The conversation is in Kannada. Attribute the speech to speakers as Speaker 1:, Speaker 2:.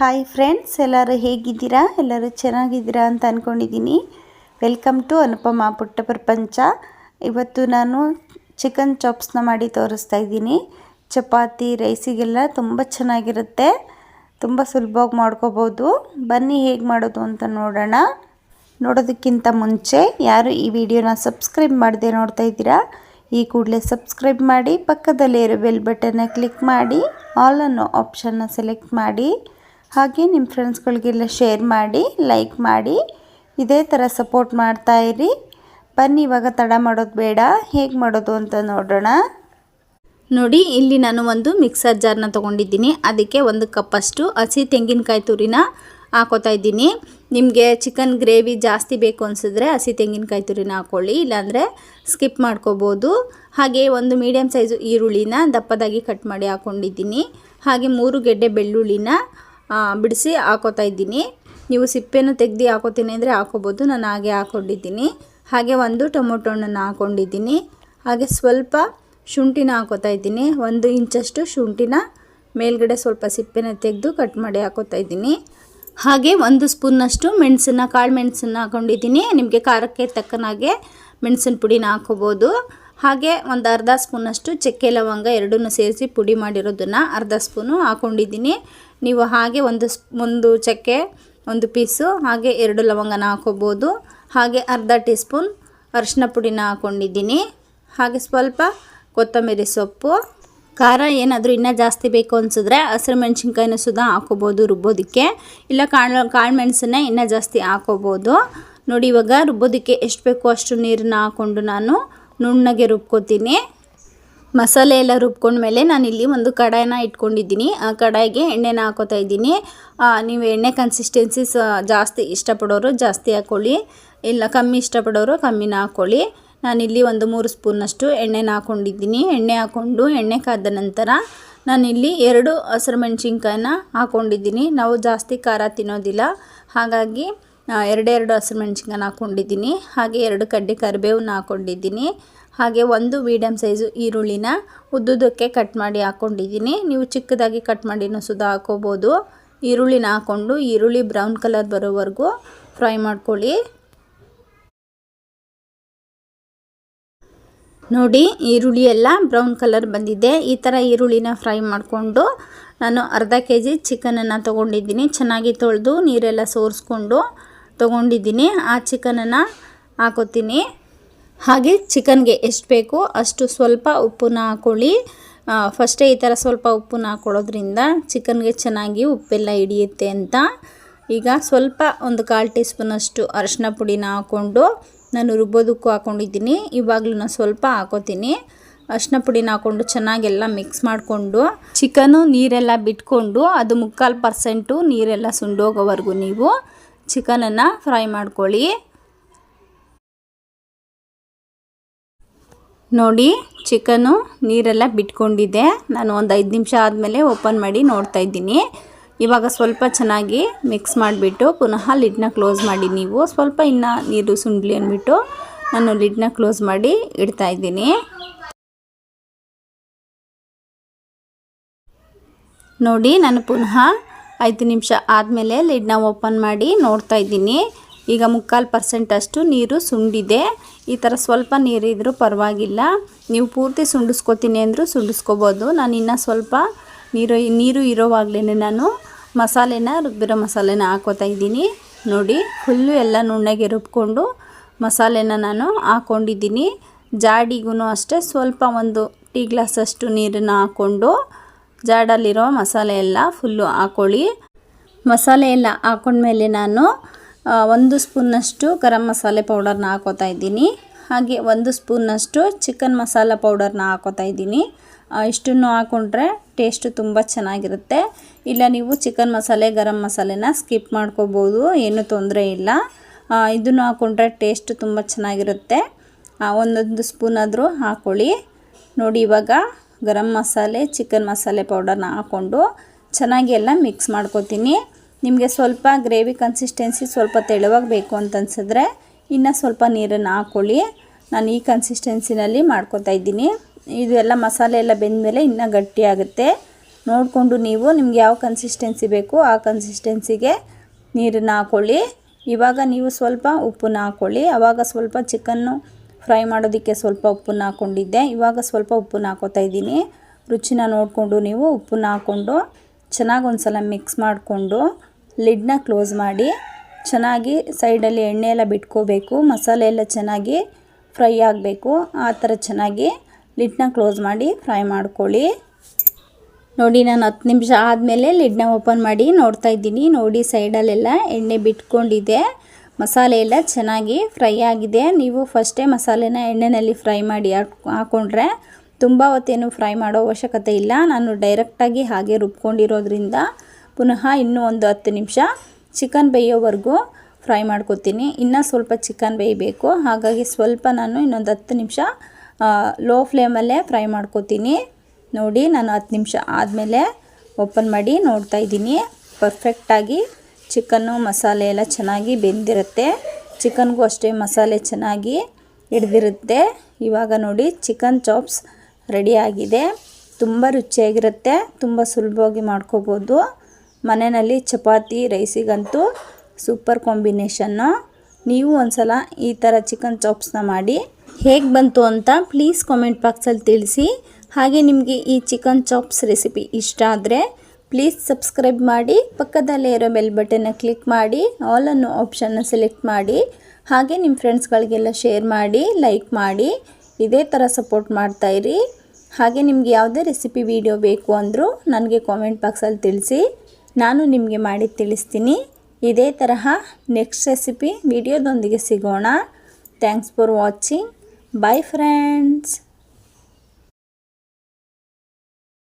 Speaker 1: ಹಾಯ್ ಫ್ರೆಂಡ್ಸ್ ಎಲ್ಲರೂ ಹೇಗಿದ್ದೀರಾ? ಎಲ್ಲರೂ ಚೆನ್ನಾಗಿದ್ದೀರಾ ಅಂತ ಅಂದ್ಕೊಂಡಿದ್ದೀನಿ ವೆಲ್ಕಮ್ ಟು ಅನುಪಮ ಪುಟ್ಟ ಪ್ರಪಂಚ ಇವತ್ತು ನಾನು ಚಿಕನ್ ಚಾಪ್ಸ್ನ ಮಾಡಿ ತೋರಿಸ್ತಾ ಇದ್ದೀನಿ. ಚಪಾತಿ ರೈಸಿಗೆಲ್ಲ ತುಂಬ ಚೆನ್ನಾಗಿರುತ್ತೆ. ತುಂಬ ಸುಲಭವಾಗಿ ಮಾಡ್ಕೋಬೋದು. ಬನ್ನಿ ಹೇಗೆ ಮಾಡೋದು ಅಂತ ನೋಡೋಣ. ನೋಡೋದಕ್ಕಿಂತ ಮುಂಚೆ ಯಾರು ಈ ವಿಡಿಯೋನ ಸಬ್ಸ್ಕ್ರೈಬ್ ಮಾಡದೆ ನೋಡ್ತಾ ಇದ್ದೀರಾ, ಈ ಕೂಡಲೇ ಸಬ್ಸ್ಕ್ರೈಬ್ ಮಾಡಿ ಪಕ್ಕದಲ್ಲೇ ಇರೋ ಬೆಲ್ ಬಟನ್ನ ಕ್ಲಿಕ್ ಮಾಡಿ ಆಲ್ ಅನ್ನೋ ಆಪ್ಷನ್ನ ಸೆಲೆಕ್ಟ್ ಮಾಡಿ. ಹಾಗೆ ನಿಮ್ಮ ಫ್ರೆಂಡ್ಸ್ಗಳಿಗೆಲ್ಲ ಶೇರ್ ಮಾಡಿ, ಲೈಕ್ ಮಾಡಿ, ಇದೇ ಥರ ಸಪೋರ್ಟ್ ಮಾಡ್ತಾ ಇರಿ. ಬನ್ನಿ, ಇವಾಗ ತಡ ಮಾಡೋದು ಬೇಡ. ಹೇಗೆ ಮಾಡೋದು ಅಂತ ನೋಡೋಣ.
Speaker 2: ನೋಡಿ, ಇಲ್ಲಿ ನಾನು ಒಂದು ಮಿಕ್ಸರ್ ಜಾರ್ನ ತೊಗೊಂಡಿದ್ದೀನಿ. ಅದಕ್ಕೆ ಒಂದು ಕಪ್ಪಷ್ಟು ಹಸಿ ತೆಂಗಿನಕಾಯಿ ತುರಿನ ಹಾಕೋತಾ ಇದ್ದೀನಿ. ನಿಮಗೆ ಚಿಕನ್ ಗ್ರೇವಿ ಜಾಸ್ತಿ ಬೇಕು ಅನಿಸಿದ್ರೆ ಹಸಿ ತೆಂಗಿನಕಾಯಿ ತುರಿನ ಹಾಕ್ಕೊಳ್ಳಿ ಇಲ್ಲಾಂದರೆ ಸ್ಕಿಪ್ ಮಾಡ್ಕೋಬೋದು. ಹಾಗೆ ಒಂದು ಮೀಡಿಯಮ್ ಸೈಜು ಈರುಳ್ಳಿನ ದಪ್ಪದಾಗಿ ಕಟ್ ಮಾಡಿ ಹಾಕ್ಕೊಂಡಿದ್ದೀನಿ ಹಾಗೆ ಮೂರು ಗೆಡ್ಡೆ ಬೆಳ್ಳುಳ್ಳಿನ ಬಿಡಿಸಿ ಹಾಕೋತಾ ಇದ್ದೀನಿ. ನೀವು ಸಿಪ್ಪೆನೂ ತೆಗ್ದು ಹಾಕೋತೀನಿ ಅಂದರೆ ಹಾಕೋಬೋದು. ನಾನು ಹಾಗೆ ಹಾಕ್ಕೊಂಡಿದ್ದೀನಿ ಹಾಗೆ ಒಂದು ಟೊಮೊಟೊ ಹಣ್ಣನ್ನು ಹಾಕ್ಕೊಂಡಿದ್ದೀನಿ ಹಾಗೆ ಸ್ವಲ್ಪ ಶುಂಠಿನ ಹಾಕೋತಾ ಇದ್ದೀನಿ. ಒಂದು ಇಂಚಷ್ಟು ಶುಂಠಿನ ಮೇಲ್ಗಡೆ ಸ್ವಲ್ಪ ಸಿಪ್ಪೆನ ತೆಗೆದು ಕಟ್ ಮಾಡಿ ಹಾಕೋತಾ ಇದ್ದೀನಿ. ಹಾಗೆ ಒಂದು ಸ್ಪೂನ್ನಷ್ಟು ಮೆಣಸನ್ನು, ಕಾಳು ಮೆಣಸನ್ನ ಹಾಕೊಂಡಿದ್ದೀನಿ. ನಿಮಗೆ ಖಾರಕ್ಕೆ ತಕ್ಕನಾಗೆ ಮೆಣಸಿನ ಪುಡಿನ ಹಾಕೋಬೋದು. ಹಾಗೆ ಒಂದು ಅರ್ಧ ಸ್ಪೂನಷ್ಟು ಚಕ್ಕೆ ಲವಂಗ ಎರಡನ್ನೂ ಸೇರಿಸಿ ಪುಡಿ ಮಾಡಿರೋದನ್ನು ಅರ್ಧ ಸ್ಪೂನು ಹಾಕ್ಕೊಂಡಿದ್ದೀನಿ ನೀವು ಹಾಗೆ ಒಂದು ಒಂದು ಚಕ್ಕೆ, ಒಂದು ಪೀಸು, ಹಾಗೆ ಎರಡು ಲವಂಗನ ಹಾಕೋಬೋದು ಹಾಗೆ ಅರ್ಧ ಟೀ ಸ್ಪೂನ್ ಅರಿಶಿನ ಪುಡಿನ ಹಾಕ್ಕೊಂಡಿದ್ದೀನಿ. ಹಾಗೆ ಸ್ವಲ್ಪ ಕೊತ್ತಂಬರಿ ಸೊಪ್ಪು. ಖಾರ ಏನಾದರೂ ಇನ್ನೂ ಜಾಸ್ತಿ ಬೇಕು ಅನಿಸಿದ್ರೆ ಹಸಿರು ಮೆಣಸಿನ್ಕಾಯಿನ ಸುಧಾ ಹಾಕೋಬೋದು ರುಬ್ಬೋದಕ್ಕೆ. ಇಲ್ಲ ಕಾಳು ಕಾಳು ಮೆಣಸನ್ನೇ ಇನ್ನೂ ಜಾಸ್ತಿ ಹಾಕೋಬೋದು ನೋಡಿ ಇವಾಗ ರುಬ್ಬೋದಕ್ಕೆ ಎಷ್ಟು ಬೇಕೋ ಅಷ್ಟು ನೀರನ್ನ ಹಾಕ್ಕೊಂಡು ನಾನು ನುಣ್ಣಗೆ ರುಬ್ಕೋತೀನಿ. ಮಸಾಲೆ ಎಲ್ಲ ರುಬ್ಕೊಂಡ್ಮೇಲೆ ನಾನಿಲ್ಲಿ ಒಂದು ಕಡಾಯಿನ ಇಟ್ಕೊಂಡಿದ್ದೀನಿ. ಆ ಕಡಾಯಿಗೆ ಎಣ್ಣೆನ ಹಾಕೋತಾ ಇದ್ದೀನಿ. ನೀವು ಎಣ್ಣೆ ಕನ್ಸಿಸ್ಟೆನ್ಸಿಸ್ ಜಾಸ್ತಿ ಇಷ್ಟಪಡೋರು ಜಾಸ್ತಿ ಹಾಕ್ಕೊಳ್ಳಿ ಇಲ್ಲ ಕಮ್ಮಿ ಇಷ್ಟಪಡೋರು ಕಮ್ಮಿನ ಹಾಕ್ಕೊಳ್ಳಿ ನಾನಿಲ್ಲಿ ಒಂದು ಮೂರು ಸ್ಪೂನಷ್ಟು ಎಣ್ಣೆನ ಹಾಕ್ಕೊಂಡಿದ್ದೀನಿ ಎಣ್ಣೆ ಹಾಕ್ಕೊಂಡು ಎಣ್ಣೆ ಕಾದ ನಂತರ ನಾನಿಲ್ಲಿ ಎರಡು ಹಸಿರು ಮೆಣಸಿನ್ಕಾಯನ್ನ ಹಾಕ್ಕೊಂಡಿದ್ದೀನಿ ನಾವು ಜಾಸ್ತಿ ಖಾರ ತಿನ್ನೋದಿಲ್ಲ. ಹಾಗಾಗಿ ಎರಡೆರಡು ಹಸಿರು ಮೆಣಸಿನ್ಕಾಯನ್ನ ಹಾಕ್ಕೊಂಡಿದ್ದೀನಿ ಹಾಗೆ ಎರಡು ಕಡ್ಡಿ ಕರಿಬೇವನ್ನ ಹಾಕ್ಕೊಂಡಿದ್ದೀನಿ ಹಾಗೆ ಒಂದು ಮೀಡಿಯಮ್ ಸೈಜು ಈರುಳ್ಳಿನ ಉದ್ದುದಕ್ಕೆ ಕಟ್ ಮಾಡಿ ಹಾಕ್ಕೊಂಡಿದ್ದೀನಿ ನೀವು ಚಿಕ್ಕದಾಗಿ ಕಟ್ ಮಾಡಿನೂ ಸುದ ಹಾಕೋಬೋದು. ಈರುಳ್ಳಿನ ಹಾಕ್ಕೊಂಡು ಈರುಳ್ಳಿ ಬ್ರೌನ್ ಕಲರ್ ಬರೋವರೆಗೂ ಫ್ರೈ ಮಾಡ್ಕೊಳ್ಳಿ. ನೋಡಿ, ಈರುಳ್ಳಿ ಎಲ್ಲ ಬ್ರೌನ್ ಕಲರ್ ಬಂದಿದೆ. ಈ ಥರ ಈರುಳ್ಳಿನ ಫ್ರೈ ಮಾಡಿಕೊಂಡು ನಾನು ಅರ್ಧ ಕೆ ಜಿ ಚಿಕನನ್ನು ತೊಗೊಂಡಿದ್ದೀನಿ. ಚೆನ್ನಾಗಿ ತೊಳೆದು ನೀರೆಲ್ಲ ಸೋರಿಸ್ಕೊಂಡು ತೊಗೊಂಡಿದ್ದೀನಿ. ಆ ಚಿಕನನ್ನು ಹಾಕೋತೀನಿ. ಹಾಗೆ ಚಿಕನ್ಗೆ ಎಷ್ಟು ಬೇಕೋ ಅಷ್ಟು ಸ್ವಲ್ಪ ಉಪ್ಪನ್ನ ಹಾಕ್ಕೊಳ್ಳಿ ಫಸ್ಟೇ ಈ ಥರ ಸ್ವಲ್ಪ ಉಪ್ಪನ್ನ ಹಾಕ್ಕೊಳ್ಳೋದ್ರಿಂದ ಚಿಕನ್ಗೆ ಚೆನ್ನಾಗಿ ಉಪ್ಪೆಲ್ಲ ಹಿಡಿಯುತ್ತೆ ಅಂತ. ಈಗ ಸ್ವಲ್ಪ ಒಂದು ಕಾಲು ಟೀ ಸ್ಪೂನಷ್ಟು ಅರಶಿನ ಪುಡಿನ ಹಾಕ್ಕೊಂಡು ನಾನು ರುಬ್ಬೋದಕ್ಕೂ ಹಾಕ್ಕೊಂಡಿದ್ದೀನಿ ಇವಾಗಲೂ ನಾನು ಸ್ವಲ್ಪ ಹಾಕೋತೀನಿ. ಅರಿಶಿನ ಪುಡಿನ ಹಾಕ್ಕೊಂಡು ಚೆನ್ನಾಗೆಲ್ಲ ಮಿಕ್ಸ್ ಮಾಡಿಕೊಂಡು ಚಿಕನು ನೀರೆಲ್ಲ ಬಿಟ್ಕೊಂಡು ಅದು ಮುಕ್ಕಾಲು ಪರ್ಸೆಂಟು ನೀರೆಲ್ಲ ಸುಂಡೋಗೋವರೆಗೂ ನೀವು ಚಿಕನನ್ನು ಫ್ರೈ ಮಾಡ್ಕೊಳ್ಳಿ. ನೋಡಿ, ಚಿಕನು ನೀರೆಲ್ಲ ಬಿಟ್ಕೊಂಡಿದೆ. ನಾನು ಒಂದು ಐದು ನಿಮಿಷ ಆದಮೇಲೆ ಓಪನ್ ಮಾಡಿ ನೋಡ್ತಾ ಇದ್ದೀನಿ. ಇವಾಗ ಸ್ವಲ್ಪ ಚೆನ್ನಾಗಿ ಮಿಕ್ಸ್ ಮಾಡಿಬಿಟ್ಟು ಪುನಃ ಲಿಡ್ನ ಕ್ಲೋಸ್ ಮಾಡಿ ನೀವು. ಸ್ವಲ್ಪ ಇನ್ನು ನೀರು ಸುಂಡ್ಲಿ ಅಂದ್ಬಿಟ್ಟು ನಾನು ಲಿಡ್ನ ಕ್ಲೋಸ್ ಮಾಡಿ ಇಡ್ತಾ ಇದ್ದೀನಿ. ನೋಡಿ, ನಾನು ಪುನಃ ಐದು ನಿಮಿಷ ಆದಮೇಲೆ ಲಿಡ್ನ ಓಪನ್ ಮಾಡಿ ನೋಡ್ತಾ ಇದ್ದೀನಿ. ಈಗ ಮುಕ್ಕಾಲು ಪರ್ಸೆಂಟ್ ಅಷ್ಟು ನೀರು ಸುಂಡಿದೆ. ಈ ಥರ ಸ್ವಲ್ಪ ನೀರಿದ್ರೂ ಪರವಾಗಿಲ್ಲ. ನೀವು ಪೂರ್ತಿ ಸುಂಡಿಸ್ಕೋತೀನಿ ಅಂದರೂ ಸುಂಡಿಸ್ಕೋಬೋದು. ನಾನು ಇನ್ನೂ ಸ್ವಲ್ಪ ನೀರು ನೀರು ಇರೋವಾಗಲೇ ನಾನು ಮಸಾಲೆನ, ರುಬ್ಬಿರೋ ಮಸಾಲೆನ ಹಾಕೋತಾ ಇದ್ದೀನಿ. ನೋಡಿ, ಫುಲ್ಲು ಎಲ್ಲ ನುಣ್ಣಗೆ ರುಬ್ಕೊಂಡು ಮಸಾಲೆನ ನಾನು ಹಾಕ್ಕೊಂಡಿದ್ದೀನಿ ಜಾಡಿಗೂ ಅಷ್ಟೇ, ಸ್ವಲ್ಪ ಒಂದು ಟೀ ಗ್ಲಾಸಷ್ಟು ನೀರನ್ನು ಹಾಕ್ಕೊಂಡು ಜಾಡಲ್ಲಿರೋ ಮಸಾಲೆ ಎಲ್ಲ ಫುಲ್ಲು ಹಾಕ್ಕೊಳ್ಳಿ ಮಸಾಲೆ ಎಲ್ಲ ಹಾಕೊಂಡ್ಮೇಲೆ ನಾನು ಒಂದು ಸ್ಪೂನ್ನಷ್ಟು ಗರಂ ಮಸಾಲೆ ಪೌಡರ್ನ ಹಾಕೋತಾ ಇದ್ದೀನಿ. ಹಾಗೆ ಒಂದು ಸ್ಪೂನ್ನಷ್ಟು ಚಿಕನ್ ಮಸಾಲ ಪೌಡರ್ನ ಹಾಕೋತಾ ಇದ್ದೀನಿ. ಇಷ್ಟನ್ನು ಹಾಕ್ಕೊಂಡ್ರೆ ಟೇಸ್ಟು ತುಂಬ ಚೆನ್ನಾಗಿರುತ್ತೆ. ಇಲ್ಲ, ನೀವು ಚಿಕನ್ ಮಸಾಲೆ, ಗರಂ ಮಸಾಲೆನ ಸ್ಕಿಪ್ ಮಾಡ್ಕೋಬೋದು, ಏನೂ ತೊಂದರೆ ಇಲ್ಲ. ಇದನ್ನು ಹಾಕ್ಕೊಂಡ್ರೆ ಟೇಸ್ಟ್ ತುಂಬ ಚೆನ್ನಾಗಿರುತ್ತೆ. ಒಂದೊಂದು ಸ್ಪೂನಾದರೂ ಹಾಕ್ಕೊಳ್ಳಿ ನೋಡಿ, ಇವಾಗ ಗರಂ ಮಸಾಲೆ, ಚಿಕನ್ ಮಸಾಲೆ ಪೌಡರ್ನ ಹಾಕ್ಕೊಂಡು ಚೆನ್ನಾಗಿ ಎಲ್ಲ ಮಿಕ್ಸ್ ಮಾಡ್ಕೋತೀನಿ. ನಿಮಗೆ ಸ್ವಲ್ಪ ಗ್ರೇವಿ ಕನ್ಸಿಸ್ಟೆನ್ಸಿ ಸ್ವಲ್ಪ ತೆಳುವಾಗಿ ಬೇಕು ಅಂತ ಅನ್ಸಿದ್ರೆ ಇನ್ನು ಸ್ವಲ್ಪ ನೀರನ್ನು ಹಾಕ್ಕೊಳ್ಳಿ ನಾನು ಈ ಕನ್ಸಿಸ್ಟೆನ್ಸಿನಲ್ಲಿ ಮಾಡ್ಕೊತಾ ಇದ್ದೀನಿ. ಇದು ಎಲ್ಲ ಮಸಾಲೆ ಎಲ್ಲ ಬೆಂದಮೇಲೆ ಇನ್ನೂ ಗಟ್ಟಿಯಾಗುತ್ತೆ ನೋಡಿಕೊಂಡು ನೀವು ನಿಮ್ಗೆ ಯಾವ ಕನ್ಸಿಸ್ಟೆನ್ಸಿ ಬೇಕು ಆ ಕನ್ಸಿಸ್ಟೆನ್ಸಿಗೆ ನೀರನ್ನು ಹಾಕ್ಕೊಳ್ಳಿ ಇವಾಗ ನೀವು ಸ್ವಲ್ಪ ಉಪ್ಪನ್ನ ಹಾಕ್ಕೊಳ್ಳಿ ಆವಾಗ ಸ್ವಲ್ಪ ಚಿಕನ್ನು ಫ್ರೈ ಮಾಡೋದಕ್ಕೆ ಸ್ವಲ್ಪ ಉಪ್ಪನ್ನ ಹಾಕ್ಕೊಂಡಿದ್ದೆ ಇವಾಗ ಸ್ವಲ್ಪ ಉಪ್ಪನ್ನ ಹಾಕೋತಾ ಇದ್ದೀನಿ. ರುಚಿನ ನೋಡಿಕೊಂಡು ನೀವು ಉಪ್ಪನ್ನ ಹಾಕ್ಕೊಂಡು ಚೆನ್ನಾಗಿ ಒಂದು ಸಲ ಮಿಕ್ಸ್ ಮಾಡಿಕೊಂಡು ಲಿಡ್ನ ಕ್ಲೋಸ್ ಮಾಡಿ ಚೆನ್ನಾಗಿ ಸೈಡಲ್ಲಿ ಎಣ್ಣೆ ಎಲ್ಲ ಬಿಟ್ಕೋಬೇಕು, ಮಸಾಲೆ ಎಲ್ಲ ಚೆನ್ನಾಗಿ ಫ್ರೈ ಆಗಬೇಕು. ಆ ಥರ ಚೆನ್ನಾಗಿ ಲಿಡ್ನ ಕ್ಲೋಸ್ ಮಾಡಿ ಫ್ರೈ ಮಾಡ್ಕೊಳ್ಳಿ. ನೋಡಿ, ನಾನು ಹತ್ತು ನಿಮಿಷ ಆದಮೇಲೆ ಲಿಡ್ನ ಓಪನ್ ಮಾಡಿ ನೋಡ್ತಾ ಇದ್ದೀನಿ. ನೋಡಿ, ಸೈಡಲ್ಲೆಲ್ಲ ಎಣ್ಣೆ ಬಿಟ್ಕೊಂಡಿದೆ. ಮಸಾಲೆ ಎಲ್ಲ ಚೆನ್ನಾಗಿ ಫ್ರೈ ಆಗಿದೆ. ನೀವು ಫಸ್ಟೇ ಮಸಾಲೆನ ಎಣ್ಣೆಯಲ್ಲಿ ಫ್ರೈ ಮಾಡಿ ಹಾಕ್- ಹಾಕ್ಕೊಂಡ್ರೆ ತುಂಬ ಹೊತ್ತೇನು ಫ್ರೈ ಮಾಡೋ ಅವಶ್ಯಕತೆ ಇಲ್ಲ. ನಾನು ಡೈರೆಕ್ಟಾಗಿ ಹಾಗೆ ರುಬ್ಕೊಂಡಿರೋದ್ರಿಂದ ಪುನಃ ಇನ್ನೂ ಒಂದು ಹತ್ತು ನಿಮಿಷ ಚಿಕನ್ ಬೇಯೋವರೆಗೂ ಫ್ರೈ ಮಾಡ್ಕೊತೀನಿ. ಇನ್ನೂ ಸ್ವಲ್ಪ ಚಿಕನ್ ಬೇಯಬೇಕು. ಹಾಗಾಗಿ ಸ್ವಲ್ಪ ನಾನು ಇನ್ನೊಂದು ಹತ್ತು ನಿಮಿಷ ಲೋ ಫ್ಲೇಮಲ್ಲೇ ಫ್ರೈ ಮಾಡ್ಕೊತೀನಿ. ನೋಡಿ, ನಾನು ಹತ್ತು ನಿಮಿಷ ಆದಮೇಲೆ ಓಪನ್ ಮಾಡಿ ನೋಡ್ತಾ ಇದ್ದೀನಿ. ಪರ್ಫೆಕ್ಟಾಗಿ ಚಿಕನ್ನು, ಮಸಾಲೆ ಎಲ್ಲ ಚೆನ್ನಾಗಿ ಬೆಂದಿರುತ್ತೆ. ಚಿಕನ್ಗೂ ಅಷ್ಟೇ ಮಸಾಲೆ ಚೆನ್ನಾಗಿ ಹಿಡ್ದಿರುತ್ತೆ. ಇವಾಗ ನೋಡಿ, ಚಿಕನ್ ಚಾಪ್ಸ್ ರೆಡಿಯಾಗಿದೆ ತುಂಬ ರುಚಿಯಾಗಿರುತ್ತೆ. ತುಂಬ ಸುಲಭವಾಗಿ ಮಾಡ್ಕೋಬೋದು. ಮನೆಯಲ್ಲಿ ಚಪಾತಿ, ರೈಸಿಗಂತೂ ಸೂಪರ್ ಕಾಂಬಿನೇಷನ್ನು ನೀವು ಒಂದ್ಸಲ ಈ ಥರ ಚಿಕನ್ ಚಾಪ್ಸ್ನ ಮಾಡಿ. ಹೇಗೆ ಬಂತು ಅಂತ ಪ್ಲೀಸ್ ಕಾಮೆಂಟ್ ಬಾಕ್ಸಲ್ಲಿ ತಿಳಿಸಿ. ಹಾಗೆ ನಿಮಗೆ ಈ ಚಿಕನ್ ಚಾಪ್ಸ್ ರೆಸಿಪಿ ಇಷ್ಟ ಆದರೆ ಪ್ಲೀಸ್ ಸಬ್ಸ್ಕ್ರೈಬ್ ಮಾಡಿ. ಪಕ್ಕದಲ್ಲೇ ಇರೋ ಬೆಲ್ ಬಟನ್ನ ಕ್ಲಿಕ್ ಮಾಡಿ. ಆಲ್ ಅನ್ನೋ ಆಪ್ಷನ್ನ ಸೆಲೆಕ್ಟ್ ಮಾಡಿ. ಹಾಗೆ ನಿಮ್ಮ ಫ್ರೆಂಡ್ಸ್ಗಳಿಗೆಲ್ಲ ಶೇರ್ ಮಾಡಿ ಲೈಕ್ ಮಾಡಿ. ಇದೇ ಥರ ಸಪೋರ್ಟ್ ಮಾಡ್ತಾಯಿರಿ ಹಾಗೆ ನಿಮಗೆ ಯಾವುದೇ ರೆಸಿಪಿ ವಿಡಿಯೋ ಬೇಕು ಅಂದರೂ ನನಗೆ ಕಾಮೆಂಟ್ ಬಾಕ್ಸಲ್ಲಿ ತಿಳಿಸಿ. ನಾನು ನಿಮಗೆ ಮಾಡಿ ತಿಳಿಸ್ತೀನಿ. ಇದೇ ತರಹ ನೆಕ್ಸ್ಟ್ ರೆಸಿಪಿ ವಿಡಿಯೋದೊಂದಿಗೆ ಸಿಗೋಣ. Thanks for watching bye friends